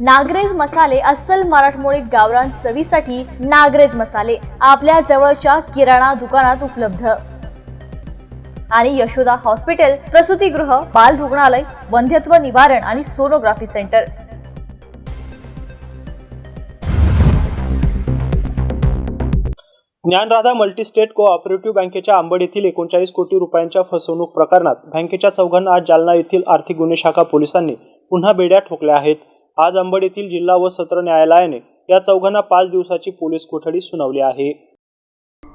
नागरेज मसाले अस्सल मराठमोळी गावरान चवीसाठी नागरेज मसाले आपल्या जवळच्या किराणा दुकानात उपलब्ध. आणि यशोदा हॉस्पिटल प्रसूतीगृह बाल रुग्णालय वंध्यत्व निवारण आणि sonography centre. Dnyanradha multistate cooperative बँकेच्या आंबड येथील एकोणचाळीस कोटी रुपयांच्या फसवणूक प्रकरणात बँकेच्या चौघांना आज जालना येथील आर्थिक गुन्हे शाखा पोलिसांनी पुन्हा बेड्या ठोकल्या आहेत. आज अंबड येथील जिल्हा व सत्र न्यायालयाने या चौघांना पाच दिवसाची पोलीस कोठडी सुनावली आहे.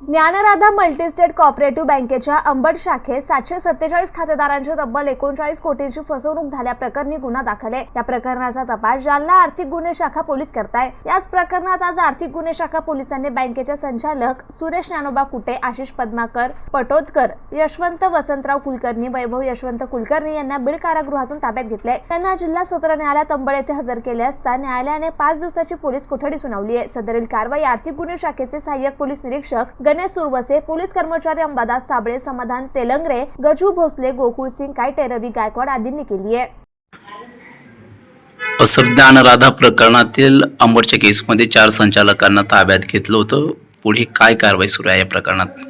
ज्ञानराधा मल्टीस्टेट कॉपरेटिव्ह बँकेच्या अंबड शाखेत सातशे सत्तेचाळीस खातेदारांची तब्बल एकोणचाळीस कोटींची फसवणूक झाल्याप्रकरणी गुन्हा दाखल आहे. या प्रकरणाचा तपास जालना आर्थिक गुन्हे शाखा पोलीस करताय. याच प्रकरणात आज आर्थिक गुन्हे शाखा पोलिसांनी बँकेचे संचालक सुरेश ज्ञानोबा कुटे आशिष पद्माकर पटोदकर यशवंत वसंतराव कुलकर्णी वैभव यशवंत कुलकर्णी यांना बीड कारागृहातून ताब्यात घेतले त्यांना जिल्हा सत्र न्यायालयात अंबड येथे हजर केले असता न्यायालयाने पाच दिवसाची पोलीस कोठडी सुनावली आहे. सदरील कारवाई आर्थिक गुन्हे शाखेचे सहाय्यक पोलीस निरीक्षक गणेश सुरवसे पोलीस कर्मचारी अंबादास साबळे समाधान तेलंगरे गजू भोसले गोकुळ सिंग कायटे रवी गायकवाड आदींनी केली आहे. असं ज्ञानराधा प्रकरणातील अंबडच्या केसमध्ये चार संचालकांना ताब्यात घेतलं होतं. पुढे काय कारवाई सुरू आहे या प्रकरणात?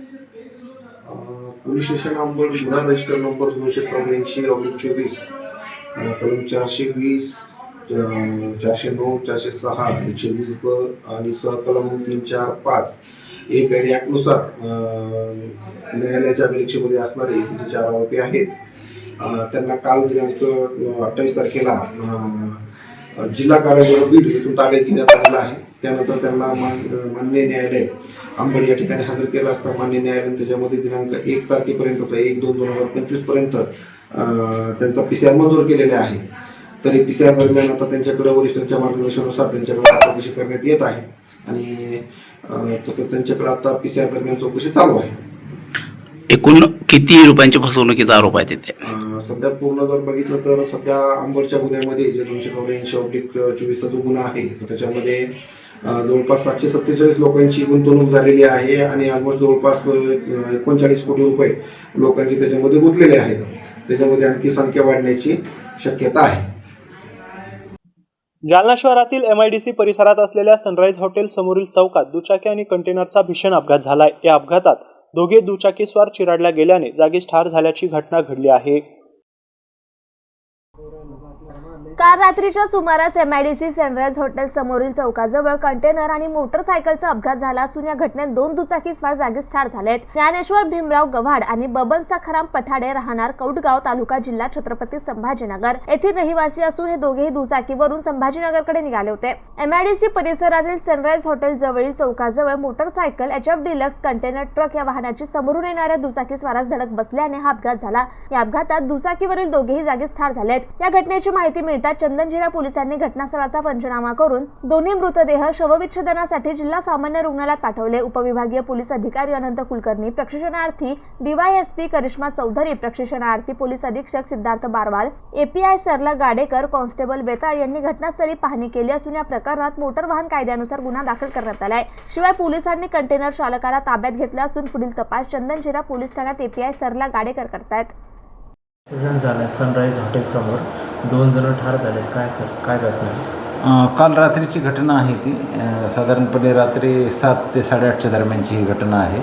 पोलीस स्टेशन अंबड गुन्हा रजिस्टर नंबर दोनशे चौऱ्याऐंशी ऑब्लिक चोवीस कलम चारशे वीस चारशे नऊ चारशे सहा एकशे वीस ब आणि सहकलम तीन चार पाच एक आणि ॲक्टनुसार न्यायालयाच्या अभिरक्षेमध्ये असणारे जे चार आरोपी आहेत त्यांना काल दिनांक अठ्ठावीस तारखेला जिल्हा कार्यालय बीड येथून ताब्यात घेण्यात आलेला आहे. त्यानंतर त्यांना मान मान्य न्यायालय अंबड या ठिकाणी हजर केला असता. मान्य न्यायालयाने त्याच्यामध्ये दिनांक एक तारखेपर्यंतचा एक दोन दोन हजार पंचवीसपर्यंत त्यांचा पी सी आर मंजूर केलेला आहे. तरी पी सी आर दरम्यान आता त्यांच्याकडे वरिष्ठांच्या मार्गदर्शनानुसार त्यांच्याकडे चौकशी करण्यात येत आहे आणि तसं त्यांच्याकडे आता पी सी आर दरम्यान चौकशी चालू आहे. एकूण किती रुपयांची फसवणुकीचा आरोप आहे तिथे? सध्या पूर्ण जर बघितलं तर सध्या अंबडच्या गुन्ह्यामध्ये जे दोनशे चौऱ्याऐंशी ऑब्लिक चोवीसचा जो गुन्हा आहे तर त्याच्यामध्ये जवळपास सातशे सत्तेचाळीस लोकांची गुंतवणूक झालेली आहे आणि ऑलमोस्ट जवळपास एकोणचाळीस कोटी रुपये लोकांची त्याच्यामध्ये गुंतलेले आहेत. त्याच्यामध्ये आणखी संख्या वाढण्याची शक्यता आहे. जालना शहरातील सी परिसरात असलेल्या सनराईज हॉटेल समोरील चौकात दुचाकी आणि कंटेनरचा भीषण अपघात झालाय. या अपघातात दोघे दुचाकीस्वार चिराडल्या गेल्याने जागीच ठार झाल्याची घटना घडली आहे. काल रात्रीच्या सुमारास एमआयडीसी सनराइज हॉटेल समोरील चौकाजवळ कंटेनर आणि मोटरसायकलचा अपघात झाला असून या घटनेत दोन दुचाकी स्वार जागीच ठार झालेत. ज्ञानेश्वर भीमराव गव्हाड आणि बबन सखाराम पठाडे राहणार कौटगाव तालुका जिल्हा छत्रपती संभाजीनगर. येथील रहिवासी असून हे दोघेही दुचाकीवरून संभाजीनगरकडे निघाले होते. एमआयडीसी परिसरातील सनराइज हॉटेल जवळील चौकाजवळ motorcycle H F deluxe container truck या वाहनाची समोरून येणाऱ्या दुचाकी स्वारास धडक बसल्याने हा अपघात झाला. या अपघातात दुचाकीवरील दोघेही जागीच ठार झालेत. या घटनेची माहिती मिळते मिळताच चंदनजिरा पोलिसांनी घटनास्थळाचा पंचनामा करून दोन्ही मृतदेह शवविच्छेदनासाठी जिल्हा सामान्य रुग्णालयात पाठवले. उपविभागीय पोलीस अधिकारी अनंत कुलकर्णी प्रशिक्षणार्थी डीवायएसपी करिश्मा चौधरी प्रशिक्षणार्थी पोलीस अधीक्षक सिद्धार्थ बारवाल एपीआय सरला गाडेकर कॉन्स्टेबल बेताळ यांनी घटनास्थळी पाहणी केली असून या प्रकरणात मोटर वाहन कायद्यानुसार गुन्हा दाखल करण्यात आलाय. शिवाय पोलिसांनी कंटेनर चालकाला ताब्यात घेतला असून पुढील तपास चंदनजिरा पोलीस ठाण्यात एपीआय सरला गाडेकर करतायत. ॲक्सिडेंट झाला आहे सनराईज हॉटेलसमोर दोन जण ठार झाले. काय सर काय घटना? अ, काल रात्रीची घटना आहे ती. अ, साधारणपणे रात्री सात ते साडेआठच्या दरम्यानची ही घटना आहे.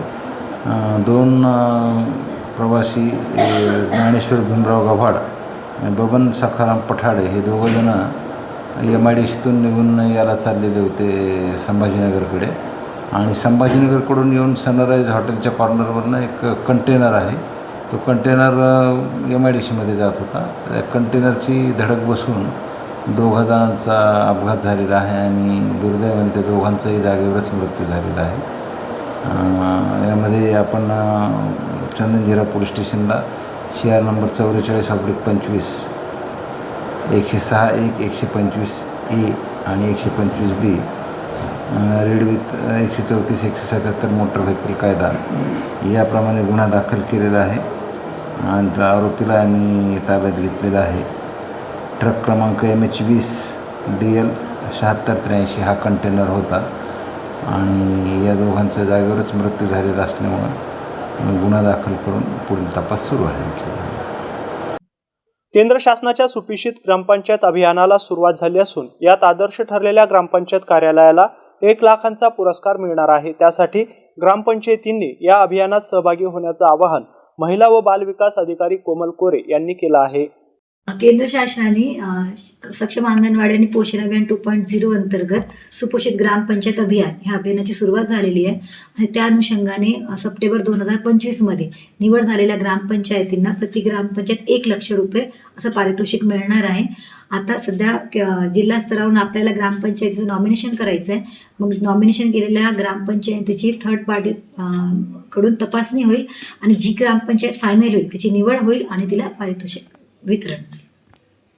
अ, दोन अ, प्रवासी अ, ज्ञानेश्वर भीमराव गव्हाड आणि बबन सखाराम पठाडे हे दोघंजणं एम आय डी सीतून निघून याला चाललेले होते संभाजीनगरकडे. आणि संभाजीनगरकडून येऊन सनराईज हॉटेलच्या कॉर्नरवरनं एक कंटेनर आहे. तो कंटेनर एम आय डी सीमध्ये जात होता. त्या कंटेनरची धडक बसून दोघा जणांचा अपघात झालेला आहे आणि दुर्दैवाने त्या दोघांचाही जागेवरच मृत्यू झालेला आहे. यामध्ये आपण चंदनझिरा पोलीस स्टेशनला सी आर नंबर चौवेचाळीस ऑब्लिक पंचवीस एकशे सहा एक एकशे पंचवीस ए आणि एकशे पंचवीस बी रेड विथ एकशे चौतीस एकशे सत्याहत्तर मोटर व्हेकल कायदा याप्रमाणे गुन्हा दाखल केलेला आहे. आणि आरोपीला आम्ही ताब्यात घेतलेला आहे. ट्रक क्रमांक एम एच वीस डी एल शहात्तर त्र्याऐंशी हा कंटेनर होता. आणि या दोघांचा जागेवरच मृत्यू झालेला असल्यामुळं गुन्हा दाखल करून पुढील तपास सुरू आहे आमच्या केंद्र शासनाच्या सुपिक्षित ग्रामपंचायत अभियानाला सुरुवात झाली असून यात आदर्श ठरलेल्या ग्रामपंचायत कार्यालयाला एक लाखांचा पुरस्कार मिळणार आहे. त्यासाठी ग्रामपंचायतींनी या अभियानात सहभागी होण्याचं आवाहन महिला व बालविकास अधिकारी कोमल कोरे यांनी केला आहे. केंद्र शासनाने सक्षम अंगणवाडी आणि पोषण अभियान टू पॉईंट झिरो अंतर्गत सुपोषित ग्रामपंचायत अभियान ह्या अभियानाची सुरुवात झालेली आहे. आणि त्या अनुषंगाने सप्टेंबर दोन हजार पंचवीसमध्ये निवड झालेल्या ग्रामपंचायतींना प्रति ग्रामपंचायत एक लक्ष रुपये असं पारितोषिक मिळणार आहे. आता सध्या जिल्हा स्तरावरून आपल्याला ग्रामपंचायतीचं नॉमिनेशन करायचं आहे मग नॉमिनेशन केलेल्या ग्रामपंचायतीची थर्ड पार्टी कडून तपासणी होईल आणि जी ग्रामपंचायत फायनल होईल तिची निवड होईल आणि तिला पारितोषिक वितरण.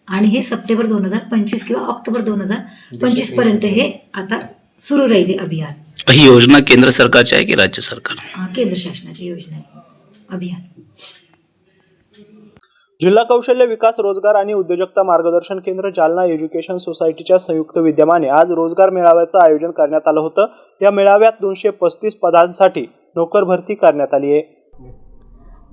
आणि हे सप्टेंबर दोन हजार पंचवीस किंवा ऑक्टोबर दोन हजार पंचवीसपर्यंत हे आता सुरू राहील अभियान. ही योजना केंद्र सरकारची आहे की राज्य सरकार? केंद्र शासनाची योजना आहे. अभियान. जिल्हा कौशल्य विकास रोजगार आणि उद्योजकता मार्गदर्शन केंद्र जालना एज्युकेशन सोसायटीच्या संयुक्त विद्यमाने आज रोजगार मेळाव्याचं आयोजन करण्यात आलं होतं. या मेळाव्यात दोनशे पस्तीस पदांसाठी नोकर भरती करण्यात आली आहे.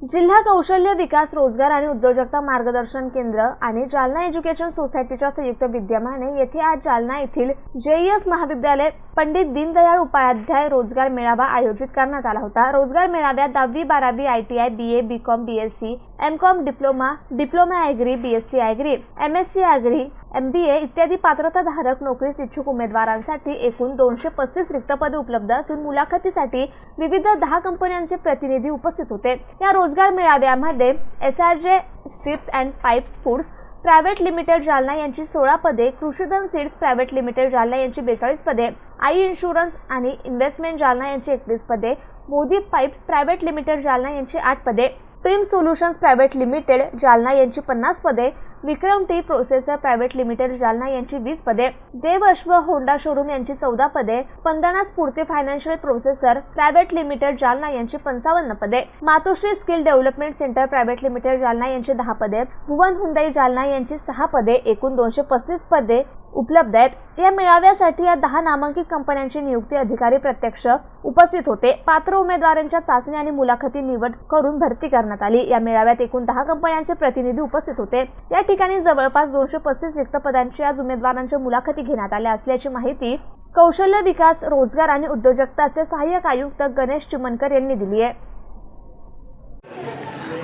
जिल्हा कौशल्य विकास रोजगार आणि उद्योजकता मार्गदर्शन केंद्र आणि जालना एज्युकेशन सोसायटीच्या संयुक्त विद्यमाने येथे आज जालना येथील जेईएस महाविद्यालय पंडित दीनदयाळ उपाध्याय रोजगार मेळावा आयोजित करण्यात आला होता. रोजगार मेळाव्यात दहावी बारावी I T I B A B com B S C M com diploma diploma agri B S C agri M S C agri M B A इत्यादी पात्रताधारक नोकरीस इच्छुक उमेदवारांसाठी एकूण दोनशे पस्तीस रिक्त पदे उपलब्ध असून मुलाखतीसाठी विविध दहा कंपन्यांचे प्रतिनिधी उपस्थित होते. या रोजगार मेळाव्यामध्ये S R J strips and pipes foods private limited Jalna यांची सोळा पदे Krushidhan seeds private limited Jalna यांची बेचाळीस पदे आई इन्शुरन्स आणि इन्व्हेस्टमेंट जालना यांची एकवीस पदे Modi pipes private limited Jalna यांची आठ पदे. Prime solutions private limited Jalna यांची पन्नास पदे. Vikram T processor private limited Jalna यांची वीस पदे. देव अश्व होंडा शोरूम यांची चौदा पदे. Spandana Sphurti financial processor private limited Jalna यांची पंचावन्न पदे. Matoshri skill development centre private limited Jalna यांची दहा पदे. भुवन हुंदाई जालना यांची सहा पदे. एकूण दोनशे पस्तीस पदे. उपलब्ध आहेत. या मेळाव्यासाठी या दहा नामांकित कंपन्यांची नियुक्ती अधिकारी प्रत्यक्ष उपस्थित होते. पात्र उमेदवारांच्या चाचणी आणि मुलाखती निवड करून भरती करण्यात आली. या मेळाव्यात एकूण दहा कंपन्यांचे प्रतिनिधी उपस्थित होते. या ठिकाणी जवळपास दोनशे पस्तीस रिक्त पदांची आज उमेदवारांच्या मुलाखती घेण्यात आल्या असल्याची माहिती कौशल्य विकास रोजगार आणि उद्योजकताचे सहाय्यक आयुक्त गणेश चिमनकर यांनी दिली आहे.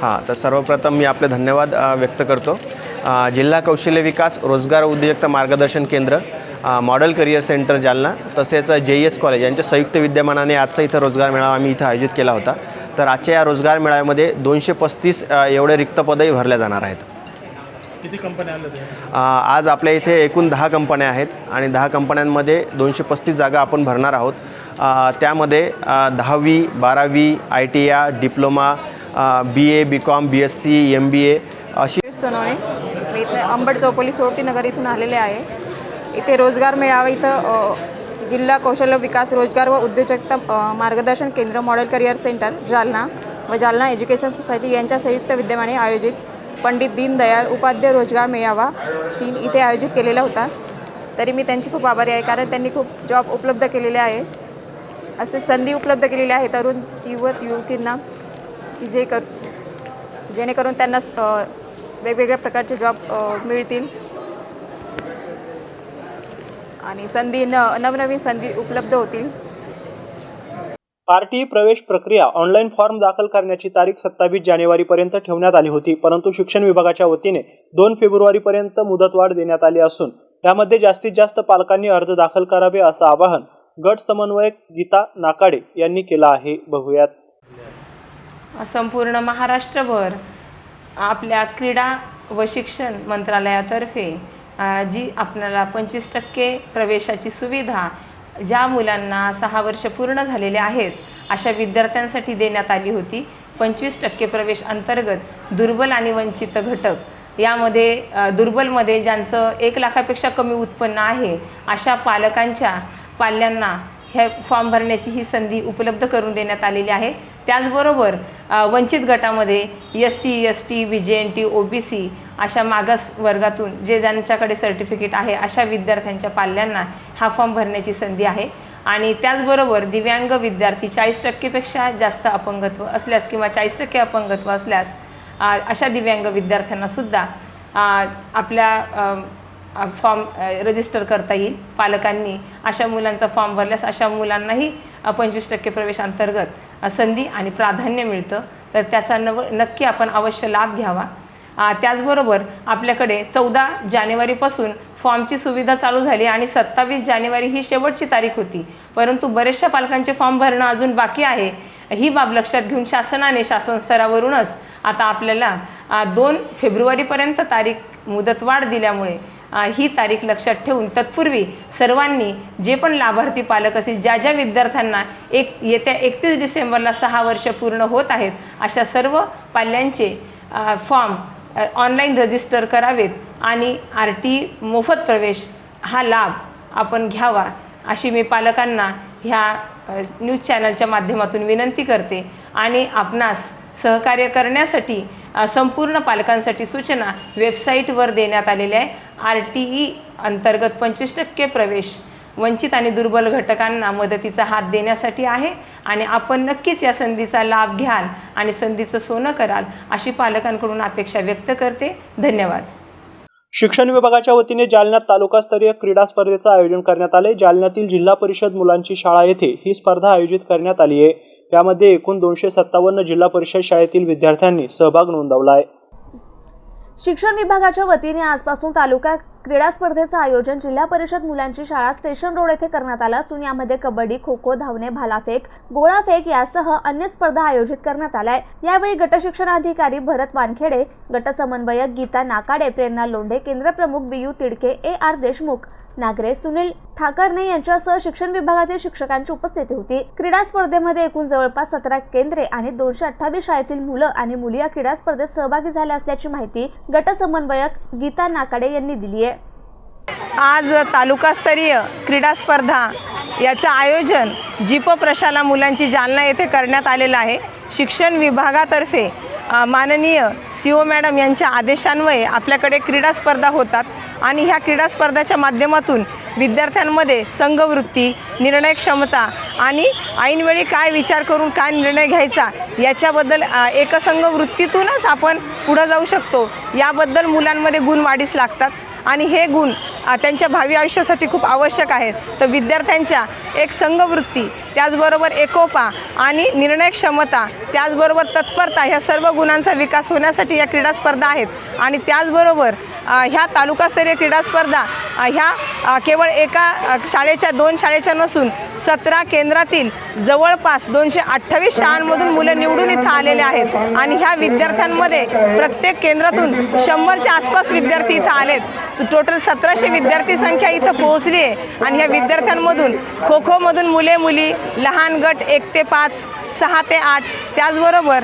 हां तर सर्वप्रथम मी आपले धन्यवाद व्यक्त करतो. जिल्हा कौशल्य विकास रोजगार उद्योजकता मार्गदर्शन केंद्र मॉडेल करिअर सेंटर जालना तसेच जे एस कॉलेज यांच्या संयुक्त विद्यमानाने आजचा इथं रोजगार मेळावा आम्ही इथं आयोजित केला होता. तर आजच्या या रोजगार मेळाव्यामध्ये दोनशे पस्तीस एवढे रिक्त पदही भरल्या जाणार आहेत. किती कंपन्या आज आपल्या इथे एकूण दहा कंपन्या आहेत आणि दहा कंपन्यांमध्ये दोनशे पस्तीस जागा आपण भरणार आहोत. त्यामध्ये दहावी बारावी I T I diploma B A B com B S C M B A अशी सोनवणे मी इथं अंबड चौपली सोरटी नगर इथून आलेले आहे. इथे रोजगार मेळावा इथं जिल्हा कौशल्य विकास रोजगार व उद्योजकता मार्गदर्शन केंद्र मॉडेल करिअर सेंटर जालना व जालना एज्युकेशन सोसायटी यांच्या संयुक्त विद्यमाने आयोजित पंडित दीनदयाळ उपाध्याय रोजगार मेळावा तीन इथे आयोजित केलेला होता. तरी मी त्यांची खूप आभारी आहे कारण त्यांनी खूप जॉब उपलब्ध केलेले आहे. असे संधी उपलब्ध केलेल्या आहे तरुण युवत युवतींना. की जे कर जेणेकरून त्यांना वेगवेगळ्या प्रकारचे जॉब मिळतील. आणि संधी न नवनवीन संधी उपलब्ध होतील. आरटीई प्रवेश प्रक्रिया ऑनलाईन फॉर्म दाखल करण्याची तारीख सत्तावीस जानेवारीपर्यंत ठेवण्यात आली होती परंतु शिक्षण विभागाच्या वतीने दोन फेब्रुवारीपर्यंत मुदतवाढ देण्यात आली असून यामध्ये जास्तीत जास्त पालकांनी अर्ज दाखल करावे असं आवाहन गट समन्वयक गीता नाकाडे यांनी केलं आहे. बघूयात. संपूर्ण महाराष्ट्रभर आपल्या क्रीडा व शिक्षण मंत्रालयातर्फे जी आपल्याला पंचवीस टक्के प्रवेशाची सुविधा ज्या मुलांना सहा वर्ष पूर्ण झालेले आहेत अशा विद्यार्थ्यांसाठी देण्यात आली होती. पंचवीस टक्के प्रवेश अंतर्गत दुर्बल आणि वंचित घटक. यामध्ये दुर्बलमध्ये ज्यांचं एक लाखापेक्षा कमी उत्पन्न आहे अशा पालकांच्या पाल्यांना ह्या फॉर्म भरण्याची ही संधी उपलब्ध करून देण्यात आलेली आहे. त्याचबरोबर वंचित गटामध्ये S C S T B J N T O B C अशा मागास वर्गातून जे ज्यांच्याकडे सर्टिफिकेट आहे अशा विद्यार्थ्यांच्या पाल्यांना हा फॉर्म भरण्याची संधी आहे. आणि त्याचबरोबर दिव्यांग विद्यार्थी चाळीस टक्केपेक्षा जास्त अपंगत्व असल्यास किंवा चाळीस टक्के अपंगत्व असल्यास अशा दिव्यांग विद्यार्थ्यांनासुद्धा आपल्या फॉर्म रजिस्टर करता येईल. पालकांनी अशा मुलांचा फॉर्म भरल्यास अशा मुलांनाही पंचवीस टक्के प्रवेशांतर्गत अंतर्गत संधी आणि प्राधान्य मिळतं. तर त्याचा नव नक्की आपण अवश्य लाभ घ्यावा. त्याचबरोबर आपल्याकडे चौदा जानेवारीपासून फॉर्मची सुविधा चालू झाली आणि सत्तावीस जानेवारी ही शेवटची तारीख होती. परंतु बरेचशा पालकांचे फॉर्म भरणं अजून बाकी आहे. ही बाब लक्षात घेऊन शासनाने शासन स्तरावरूनच आता आपल्याला दोन फेब्रुवारीपर्यंत तारीख मुदतवाढ दिल्यामुळे ही तारीख लक्षात ठेवून तत्पूर्वी सर्वांनी जे पण लाभार्थी पालक असतील ज्या ज्या विद्यार्थ्यांना एक येत्या एकतीस डिसेंबरला सहा वर्ष पूर्ण होत आहेत अशा सर्व पाल्यांचे फॉर्म ऑनलाईन रजिस्टर करावेत आणि आर टी मोफत प्रवेश हा लाभ आपण घ्यावा अशी मी पालकांना ह्या न्यूज चॅनलच्या माध्यमातून विनंती करते आणि आपणास सहकार्य करण्यासाठी संपूर्ण पालकांसाठी सूचना वेबसाईटवर देण्यात आलेल्या आहे. आर टी ई अंतर्गत पंचवीस टक्के प्रवेश वंचित आणि दुर्बल घटकांना मदतीचा हात देण्यासाठी आहे आणि आपण नक्कीच या संधीचा लाभ घ्याल आणि संधीचं सोनं कराल अशी पालकांकडून अपेक्षा व्यक्त करते. धन्यवाद. शिक्षण विभागाच्या वतीने जालन्यात तालुकास्तरीय क्रीडा स्पर्धेचं आयोजन करण्यात आले जालन्यातील जिल्हा परिषद मुलांची शाळा येथे ही स्पर्धा आयोजित करण्यात आली आहे. यामध्ये एकूण दोनशे सत्तावन्न जिल्हा परिषद शाळेतील विद्यार्थ्यांनी सहभाग नोंदवला आहे. शिक्षण विभागाच्या वतीने आजपासून तालुका क्रीडा स्पर्धेचं आयोजन जिल्हा परिषद मुलांची शाळा स्टेशन रोड येथे करण्यात आलं असून यामध्ये कबड्डी खो खो धावणे भालाफेक गोळाफेक यासह अन्य स्पर्धा आयोजित करण्यात आल्या यावेळी गटशिक्षणाधिकारी भरत वानखेडे गट समन्वयक Geeta Nakade Prerna Londhe केंद्रप्रमुख B U Tidke A R Deshmukh Nagre Sunil Thakarne यांच्यासह शिक्षण विभागातील शिक्षकांची उपस्थिती होती. क्रीडा स्पर्धेमध्ये एकूण जवळपास सतरा केंद्रे आणि दोनशे अठ्ठावीस शाळेतील मुलं आणि मुली या क्रीडा स्पर्धेत सहभागी झाल्या असल्याची माहिती गट समन्वयक गीता नाकाडे यांनी दिली आहे. आज तालुकास्तरीय क्रीडा स्पर्धा याचं आयोजन जिप प्रशाला मुलांची जालना येथे करण्यात आलेलं आहे. शिक्षण विभागातर्फे माननीय सी ओ मॅडम यांच्या आदेशान्वये आपल्याकडे क्रीडा स्पर्धा होतात आणि ह्या क्रीडा स्पर्धाच्या माध्यमातून विद्यार्थ्यांमध्ये संघवृत्ती निर्णय क्षमता आणि ऐनवेळी काय विचार करून काय निर्णय घ्यायचा याच्याबद्दल अ, एकसंघ वृत्तीतूनच आपण पुढं जाऊ शकतो. याबद्दल मुलांमध्ये गुण वाढीस लागतात आणि हे गुण त्यांच्या भावी आयुष्यासाठी खूप आवश्यक आहेत तर विद्यार्थ्यांच्या एक संघवृत्ती त्याचबरोबर एकोपा आणि निर्णय क्षमता त्याचबरोबर तत्परता ह्या सर्व गुणांचा विकास होण्यासाठी या क्रीडा स्पर्धा आहेत. आणि त्याचबरोबर ह्या तालुकास्तरीय क्रीडा स्पर्धा ह्या केवळ एका शाळेच्या दोन शाळेच्या नसून सतरा केंद्रातील जवळपास दोनशे अठ्ठावीस शाळांमधून मुलं निवडून इथं आलेले आहेत. आणि ह्या विद्यार्थ्यांमध्ये प्रत्येक केंद्रातून शंभरच्या आसपास विद्यार्थी इथं आलेत. टोटल सतराशे विद्यार्थी संख्या इथं पोहोचली आहे. आणि ह्या विद्यार्थ्यांमधून खो खोमधून मुले मुली लहान गट एक ते पाच सहा ते आठ त्याचबरोबर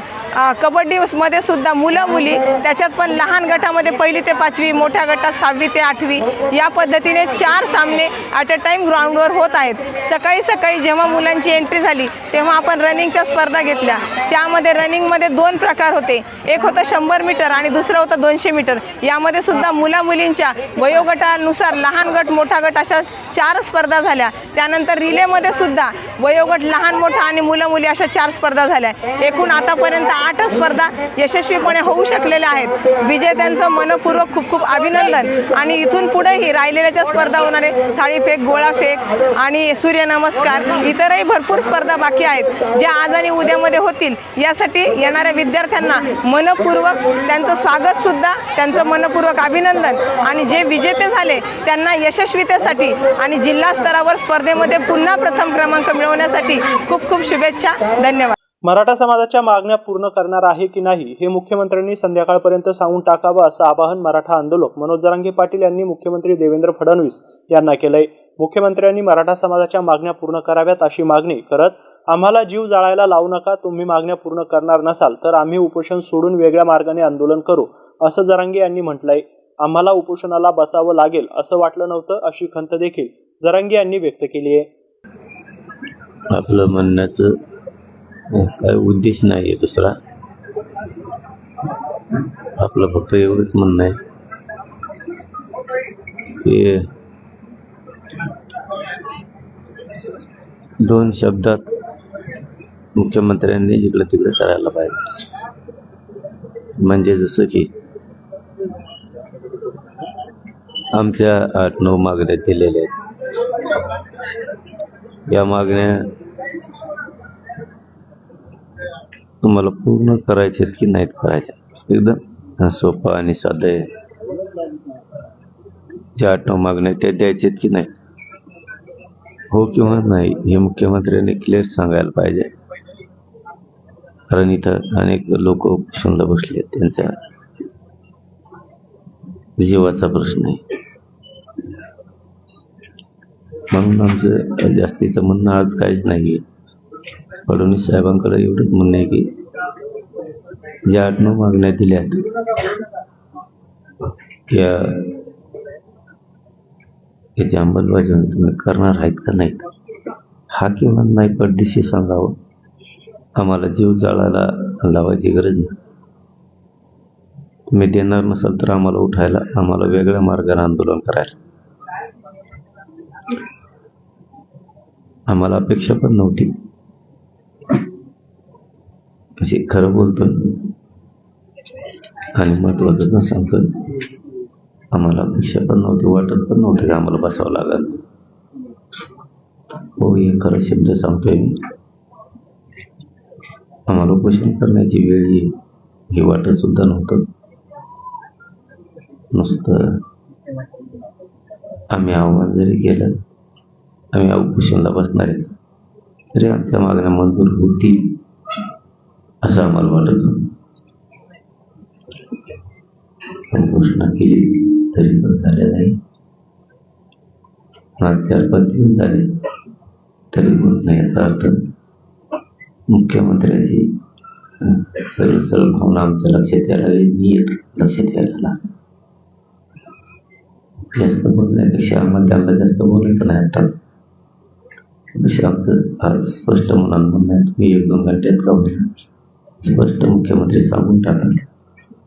कबड्डीमध्ये सुद्धा मुलं मुली त्याच्यात पण लहान गटामध्ये पहिली ते पाचवी मोठ्या गटात सहावी ते आठवी या पद्धतीने चार सामने ॲट अ टाईम ग्राउंडवर होत आहेत. सकाळी सकाळी जेव्हा मुलांची एंट्री झाली तेव्हा आपण रनिंगच्या स्पर्धा घेतल्या. त्यामध्ये रनिंगमध्ये दोन प्रकार होते. एक होतं शंभर मीटर आणि दुसरं होतं दोनशे मीटर. यामध्ये सुद्धा मुला मुलींच्या वयोगटानुसार लहान गट मोठा गट अशा चार स्पर्धा झाल्या. त्यानंतर रिलेमध्ये सुद्धा वयोगट लहान मोठा आणि मुलं मुली अशा चार स्पर्धा झाल्या. एकूण आतापर्यंत आठ स्पर्धा यशस्वीपणे होऊ शकलेल्या आहेत. विजेत्यांचं मनपूर्वक खूप खूप अभिनंदन. आणि इथून पुढेही राहिलेल्या ज्या स्पर्धा होणार आहे थाळीफेक गोळाफेक आणि सूर्यनमस्कार इतरही भरपूर स्पर्धा बाकी आहेत ज्या आज आणि उद्यामध्ये होतील. यासाठी येणाऱ्या विद्यार्थ्यांना मनपूर्वक त्यांचं स्वागत सुद्धा त्यांचं मनपूर्वक अभिनंदन. आणि जे विजेते झाले त्यांना यशस्वीतेसाठी आणि जिल्हा स्तरावर स्पर्धेमध्ये पुन्हा प्रथम क्रमांक मिळवण्यासाठी खूप खूप शुभेच्छा. धन्यवाद. मराठा समाजाच्या मागण्या पूर्ण करणार आहे की नाही हे मुख्यमंत्र्यांनी संध्याकाळपर्यंत सांगून टाकावं असं आवाहन मराठा आंदोलक मनोज जरांगे पाटील यांनी मुख्यमंत्री देवेंद्र फडणवीस यांना केलंय. मुख्यमंत्र्यांनी मराठा समाजाच्या मागण्या पूर्ण कराव्यात अशी मागणी करत आम्हाला जीव जाळायला लावू नका तुम्ही मागण्या पूर्ण करणार नसाल तर आम्ही उपोषण सोडून वेगळ्या मार्गाने आंदोलन करू असं जरांगे यांनी म्हटलंय. आम्हाला उपोषणाला बसावं लागेल असं वाटलं नव्हतं अशी खंत देखील जरांगे यांनी व्यक्त केली आहे. आपलं म्हणण्याचं हो, काय उद्देश नाही आहे दुसरा. आपलं फक्त एवढंच म्हणणं आहे. की दोन शब्दात मुख्यमंत्र्यांनी इकडे तिकडे करायला पाहिजे. म्हणजे जसं की आमच्या आठ नऊ मागण्या दिलेल्या आहेत. या मागण्या तुम्हाला पूर्ण करायचे आहेत की नाहीत करायचे एकदम सोपं आणि साधं आहे. ज्या आठव नऊ मागण्या त्या द्यायचे आहेत की नाही? हो किंवा नाही हे मुख्यमंत्र्यांनी क्लिअर सांगायला पाहिजे. कारण इथं अनेक लोक उपोषणला बसले आहेत त्यांच्या जीवाचा प्रश्न आहे. म्हणून आमचं जास्तीचं म्हणणं आज काहीच नाही फडणवीस साहेबांकडे एवढंच म्हणणं आहे की ज्या आठ नऊ मागण्या दिल्यात. या याची अंमलबजावणी तुम्ही करणार आहेत का नाहीत? हा किंवा नाही पडदिशी सांगावं. आम्हाला जीव जाळायला लावायची गरज नाही. तुम्ही देणार नसाल तर आम्हाला उठायला आम्हाला वेगळ्या मार्गाने आंदोलन करायला. आम्हाला अपेक्षा पण नव्हती. अशी खरं बोलतोय. आणि महत्वाचं पण सांगतोय आम्हाला अपेक्षा पण नव्हती वाटत पण नव्हतं का आम्हाला बसावं लागेल. हो हे खरं शब्द सांगतोय मी. आम्हाला उपोषण करण्याची वेळ येईल हे वाटत सुद्धा नव्हतं. नुसतं आम्ही आव्हान जरी केलं आम्ही उपोषणला बसणार आहे तरी आमच्या मागण्या मंजूर होतील. असं आम्हाला वाटत होतं. पण घोषणा केली तरी पण झाल्या नाही. आज चार पाच दिवस झाले तरी होत नाही याचा अर्थ. मुख्यमंत्र्याची सरळ सरळ भावना आमच्या लक्षात यायला लागली नियत लक्षात यायला लागली जास्त बोलण्यापेक्षा आम्हाला त्यांना जास्त बोलायचं नाही आताच. आमचं आज स्पष्ट म्हणून म्हणणं आहे. तुम्ही एक दोन घंट्यात का होईल स्पष्ट मुख्यमंत्री सांगून टाकणार.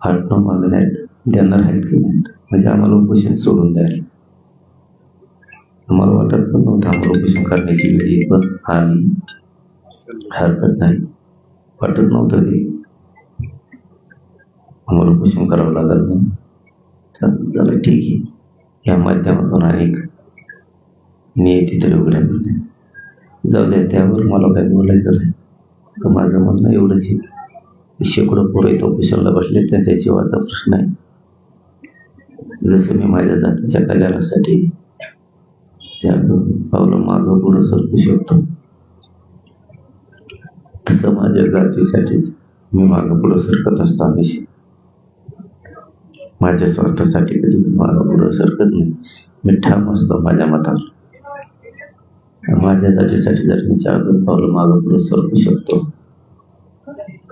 आठ नऊ मागण्या आहेत देणार आहेत की म्हणजे आम्हाला उपोषण सोडून द्यायला आम्हाला वाटत पण नव्हतं आम्हाला उपोषण करण्याची वेळ पण आली हरकत नाही. वाटत नव्हतं ते. आम्हाला उपोषण करावं लागेल म्हणून. चालेल झालं ठीक आहे. या माध्यमातून अनेक नियती तरी उघड्या जाऊ द्या त्यावर मला काही बोलायचं नाही. माझं म्हणणं एवढंच आहे. शेकडो पोरं इथं कुशलला बसले त्यांच्या जीवाचा प्रश्न आहे. जसं मी माझ्या जातीच्या कल्याणासाठी त्या पावलं मागं पुढं सरकू शकतो तसं माझ्या जातीसाठीच मी मागं पुढं सरकत असतो हमेशा माझ्या स्वार्थासाठी कधी मी मागं पुढं सरकत नाही. मी ठाम असतो माझ्या मतावर. माझ्या जातीसाठी जर मी चार दोन पावलं मागं पुढं सरकू शकतो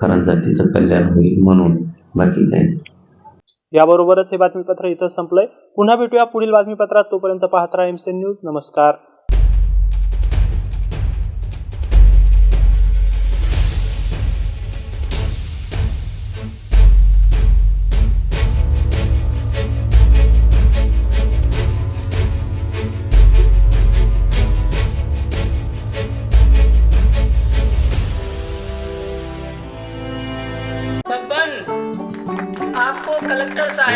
कारण जातीचं कल्याण होईल म्हणून बाकी काही याबरोबरच हे बातमीपत्र इथं संपलंय. पुन्हा भेटूया पुढील बातमीपत्रात. तोपर्यंत पाहत राहा एमसेन न्यूज नमस्कार.